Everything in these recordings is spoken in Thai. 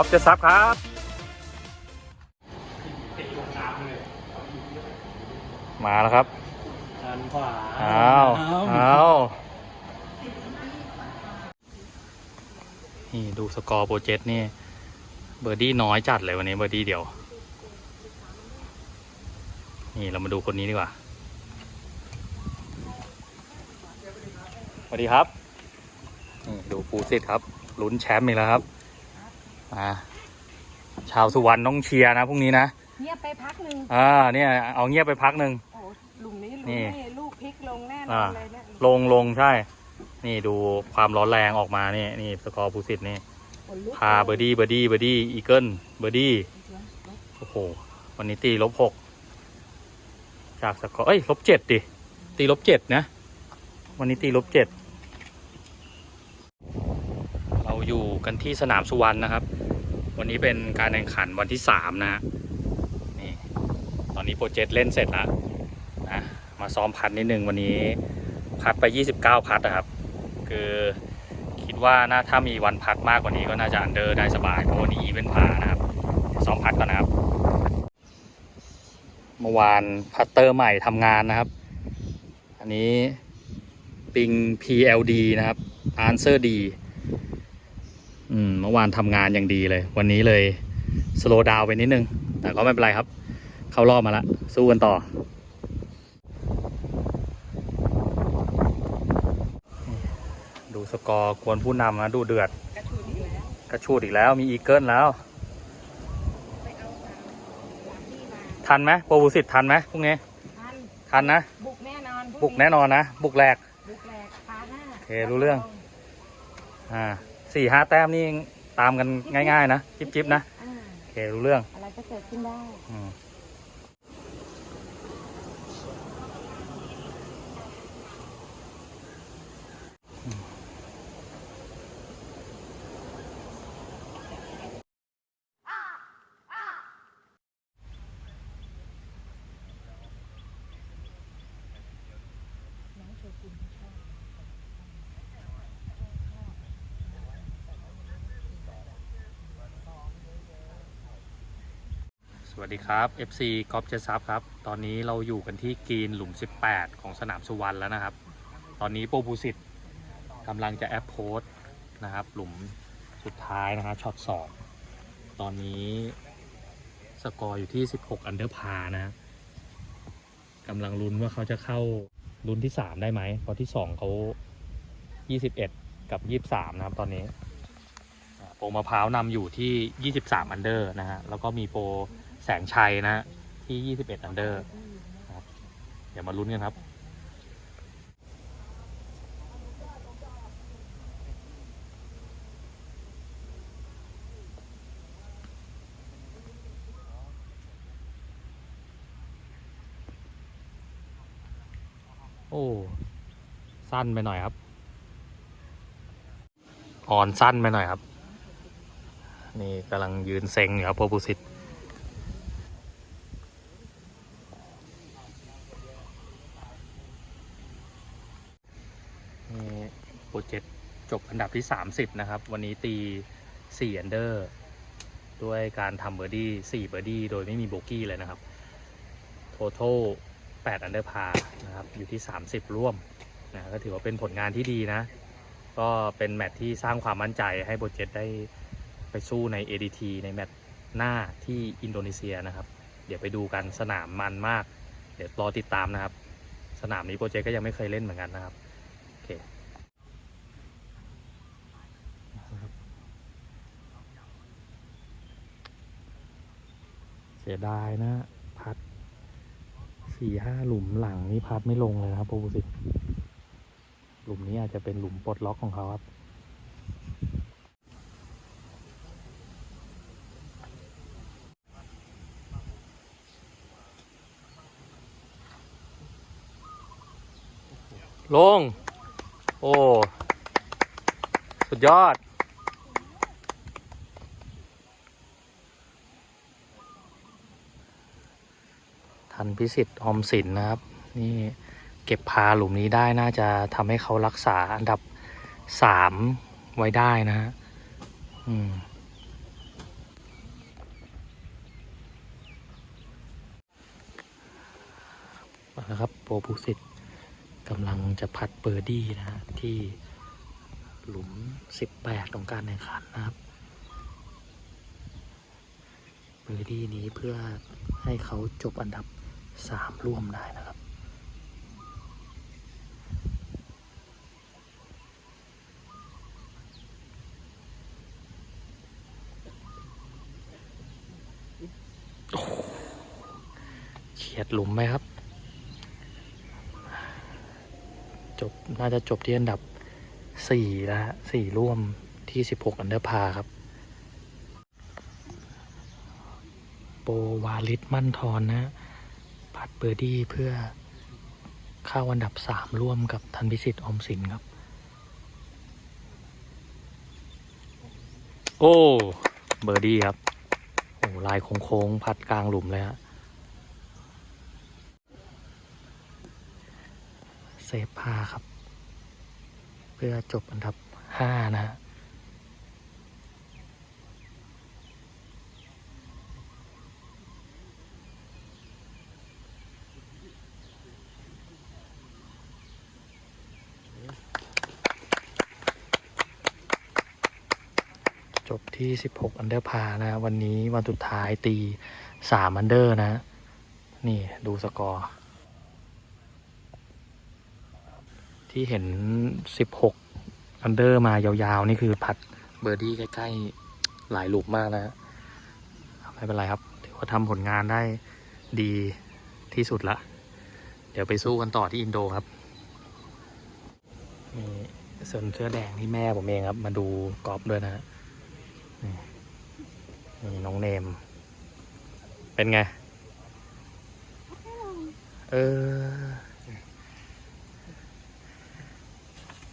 อฟจะซับครับมาแล้วครับด้านขวาอ้าวอ้าวนี่ดูสกอร์โปรเจกต์นี่ เบอร์ดี้น้อยจัดเลยวันนี้เบอร์ดี้เดียว นี่เรามาดูคนนี้ดีกว่า สวัสดีครับนี่ดูปูสิทธิ์ครับ ลุ้นแชมป์อีกแล้วครับ มาชาวสุวรรณต้องเชียร์นะพรุ่งนี้นะเงียบไปพักหนึ่งอ่าเนี่ยเอาเงียบไปพักหนึ่งโอ้หลุมนี้หลุมนี่นี่ลูกพลิกลงแน่นออ่านเลยเนี่ยลงลงใช่ นี่ดูความร้อนแรงออกมานี่นี่สกอร์ปูสิทธิ์นี่ขนลุกพาเบอร์ดี้เบอร์ดี้เบอร์ดี้อีเกิลเบอร์ดี้โอ้โหวันนี้ตีลบหกจากสกอร์เอ้ยลบเจ็ดดิตีลบเจ็ดนะ วันนี้ตีลบเจ็ดเรา อยู่กันที่สนามสุวรรณนะครับ วันนี้เป็นการแข่งขันวันที่สามนะฮะนี่ตอนนี้โปรเจกต์เล่นเสร็จแล้วนะมาซ้อมพัดนิดนึงวันนี้พัดไป 29 พัดนะครับ คือคิดว่าน่าถ้ามีวันพักมากกว่านี้ก็น่าจะอันเดอร์ได้สบายเพราะวันนี้อีเวนต์พานะครับ ซ้อมพัดก่อนนะครับ เมื่อวานพัตเตอร์ใหม่ทำงานนะครับ อันนี้ปิง PLD นะครับ Answer D อืมเมื่อวานทำงานอย่างดีเลย วันนี้เลยสโล w d ดาวไปนิดนึง แต่ก็ไม่เป็นไรครับ เข้ารอบมาละสู้กันต่อ ดูสกอร์กวนผู้นำนะดูเดือด กระชูนี่แล้วกระชูดอีกแล้วมีอีเกิลแล้วไปเอาสามสามที่มาทันไหมโปรบุสิตทันไหมพรุ่งนี้ ทันทันนะ บุกแน่นอนพรุ่งบุกแน่นอนนะ บุกแรกบุกแหลกพาหน้าโอเครู้เรื่อง อ่า สี่ห้าแต้มนี่ตามกันง่าย ๆ นะ จิบจิบๆนะ อ่าโอเค รู้เรื่องอะไรก็เกิดขึ้นได้ อืม สวัสดีครับ FC กอล์ฟเจซับครับ ตอนนี้เราอยู่กันที่กรีนหลุม 18 ของสนามสุวรรณแล้วนะครับ ตอนนี้โปรบูสิตกำลังจะแอปโพสนะครับ หลุมสุดท้ายนะฮะช็อต 2 ตอนนี้สกอร์อยู่ที่ 16 อันเดอร์พานะฮะกำลังลุ้นว่าเขาจะเข้าลุ้นที่ 3 ได้ไหม เพราะที่ 2เขา21 กับ 23 นะครับตอนนี้โปรมะพร้าวนำอยู่ที่ 23 อันเดอร์นะฮะ แล้วก็มีโปร แสงชัยนะที่ 21 อันเดอร์ครับเดี๋ยวมาลุ้นกันครับโอ้ สั้นไปหน่อยครับ อ่อนสั้นไปหน่อยครับ นี่กำลังยืนเซ็งอยู่ครับโปรบุสิตนี่โปรเจกต์ จบอันดับที่ 30 นะครับ วันนี้ตี4อันเดอร์ด้วยการทำเบอร์ดี้4เบอร์ดี้โดยไม่มีโบกี้เลยนะครับโทท a l 8อันเดอร์พานะครับ อยู่ที่ 30 ร่วมนะก็ถือว่าเป็นผลงานที่ดีนะ ก็เป็นแมตที่สร้างความมั่นใจให้โปรเจตได้ไปสู้ใน ADT ในแมตช์หน้าที่อินโดนีเซียนะครับ เดี๋ยวไปดูกันสนามมันมาก เดี๋ยวรอติดตามนะครับ สนามนี้โปรเจกต์ก็ยังไม่เคยเล่นเหมือนกันนะครับ โอเค เสียดายนะ พัดสี่ห้าหลุมหลังนี่พัดไม่ลงเลยนะครับโปรบุสิตหลุมนี้อาจจะเป็นหลุมปลดล็อกของเขาครับลง โอ้ สุดยอด พิสิทธิ์อมสินนะครับ นี่เก็บพาหลุมนี้ได้น่าจะทำให้เขารักษาอันดับสามไว้ได้นะฮะอืมนะครับโปรพุสิทธ์กำลังจะพัดเบอร์ดี้นะที่หลุม 18 ของการแข่งขันนะครับ เบอร์ดี้นี้เพื่อให้เขาจบอันดับ 3ร่วมได้นะครับ เฉียดหลุมไหมครับ จบ น่าจะจบที่อันดับสี่แล้วฮะสี่ร่วมที่สิบหกอันเดอร์พาครับโปวาลิสมั่นทอนนะัดเบอร์ดี้เพื่อเข้าอันดับสามร่วมกับทันพิสิทธิ์อมสินครับ โอ้เบอร์ดี้ครับโอ้ลายโค้งๆพัดกลางหลุมเลยฮะเซฟพาครับ เพื่อจบอันดับห้านะฮะ จบที่ 16 อันเดอร์พานะ วันนี้วันสุดท้ายตี3อันเดอร์นะ นี่ดูสกอร์ ที่เห็น 16 อันเดอร์มายาวๆ นี่คือพัดเบอร์ดี้ใกล้ๆ หลายหลุมมากนะไม่เป็นไรครับถือว่าทำผลงานได้ดีที่สุดละ เดี๋ยวไปสู้กันต่อที่อินโดครับมีส่วนเสื้อแดงที่แม่ผมเองครับ มาดูกอล์ฟด้วยนะฮะ นี่น้องเนม เป็นไง เออ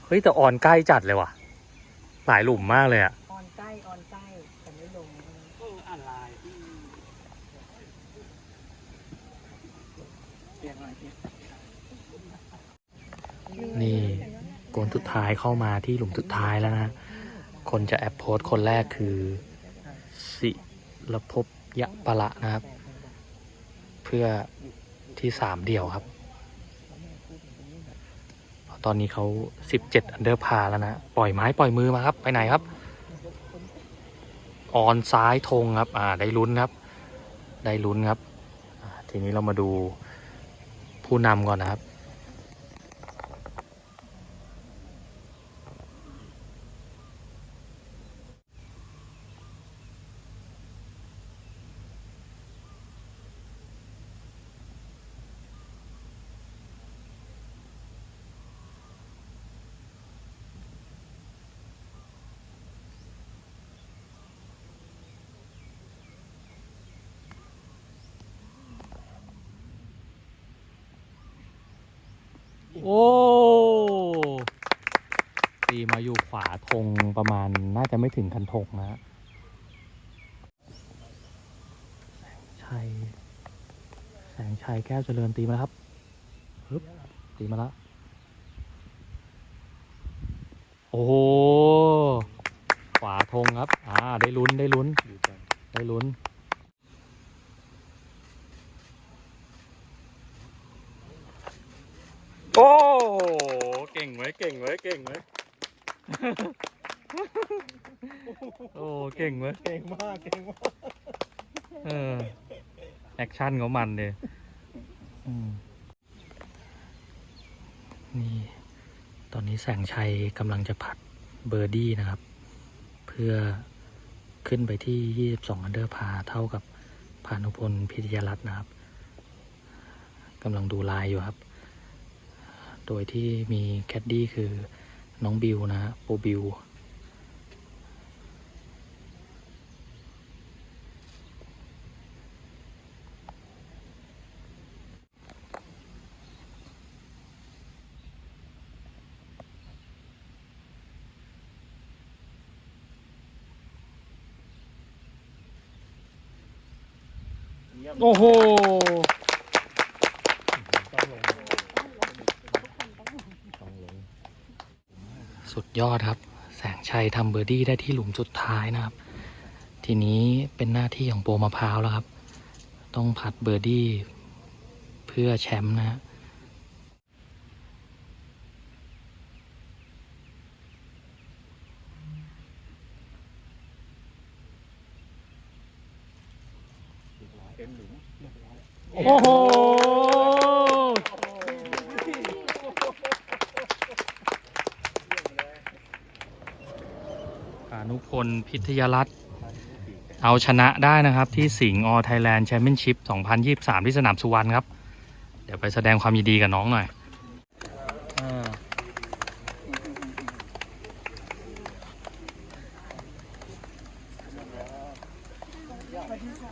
เฮ้ย แต่อ่อนใกล้จัดเลยว่ะ หลายหลุมมากเลยอะออนใกล้ออนใกล้แต่ไม่ลงนี่โกนสุดท้ายเข้ามาที่หลุมสุดท้ายแล้วนะ คนจะแอปโพสต์คนแรกคือ สิรภพยะปะละนะครับ เพื่อที่สามเดี่ยวครับ ตอนนี้เขาสิบเจ็ดอันเดอร์พาแล้วนะ ปล่อยไม้ปล่อยมือมาครับ ไปไหนครับ ออนซ้ายธงครับ อ่า ได้ลุ้นครับ ได้ลุ้นครับ ทีนี้เรามาดูผู้นำก่อนนะครับ โอ้ตีมาอยู่ขวาธงประมาณน่าจะไม่ถึงคันธงนะฮะแสงชัย แสงชัยแก้วเจริญตีมาแล้วครับฮึบตีมาแล้วโอ้โหขวาธงครับ อ่า ได้ลุ้นได้ลุ้นได้ลุ้น โอ้เก่งไว้ยเก่งไว้ยเก่งไว้ยโอ้เก่งไว้ยเก่งมากเก่งมากเออแอคชั่นเขามันเลยอืมนี่ ตอนนี้แสงชัยกำลังจะผัดเบอร์ดี้นะครับ เพื่อขึ้นไปที่ 22 อันเดอร์พาเท่ากับพานุพลพิทยารัตน์นะครับกำลังดูลายอยู่ครับ โดยที่มีแคดดี้คือน้องบิวนะฮะโปรบิวโอ้โห สุดยอดครับ แสงชัยทำเบอร์ดี้ได้ที่หลุมสุดท้ายนะครับ ทีนี้เป็นหน้าที่ของโปมะพร้าวแล้วครับ ต้องผัดเบอร์ดี้เพื่อแชมป์นะฮะโอ้โห พลพิทยารัตน์เอาชนะได้นะครับที่สิงห์ออไทยแลนด์แชมเปี้ยนชิพ 2023 ที่สนามสุวรรณครับ เดี๋ยวไปแสดงความยินดีกับน้องหน่อย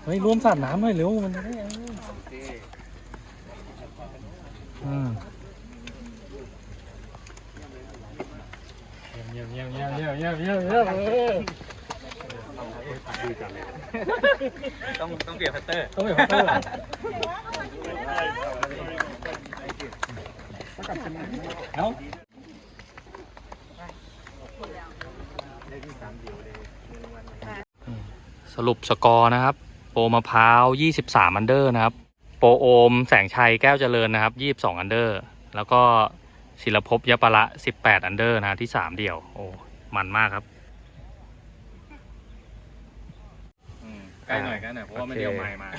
เฮ้ยร่วมสาดน้ำหน่อยเร็วมันจะได้เอออืม เยี่ยมเยี่ยมเยี่ยมเยี่ยมเยี่ยมเยี่ยมเยี่ยมเออ ต้องต้องเปลี่ยนพัตเตอร์ต้องไปพัตเตอร์เอ้าสรุปสกอร์นะครับ โปรมะพร้าว 23 อันเดอร์นะครับ โปรโอมแสงชัยแก้วเจริญนะครับ 22 อันเดอร์ แล้วก็ศิลภพยปละ 18 อันเดอร์นะที่ 3 เดี่ยว โอ้ มันมากครับ ใกล้หน่อยใกล้หน่อยเพราะว่าไม่เดียวไม้มา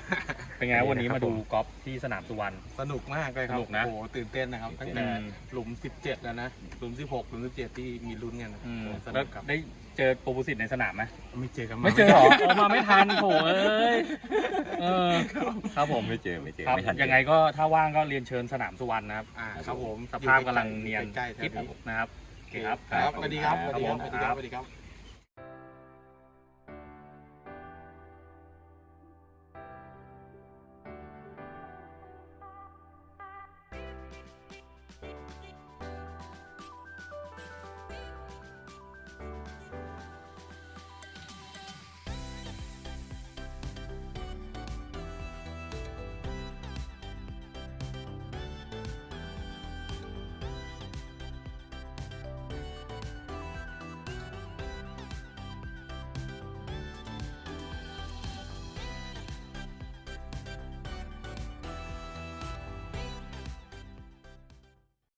เป็นไงวันนี้มาดูกอล์ฟที่สนามสุวรรณ สนุกมากเลยครับสนุกนะโอ้โหตื่นเต้นนะครับ ตั้งแต่อืม หลุม 17 แล้วนะ หลุม 16 หลุม 17 ที่มีลุ้นกันนะอืมโอ้สแล้นุวกครับได้เจอโปรบุสิตในสนามไหมไม่เจอกันไม่เจอหรอออกมาไม่ทันโถเอ้ยเออครับผมไม่เจอไม่เจอครับไม่ทันยังไงก็ถ้าว่างก็เรียนเชิญสนามสุวรรณนะครับ อ่าครับผมสภาพกำลังเนียนใกล้ๆแถกิ๊บวนี้นะครับโอเคครับ ครับสวัสดีครับคสรัวับสดีผมครับสวัสดีครับสวัสดีครับ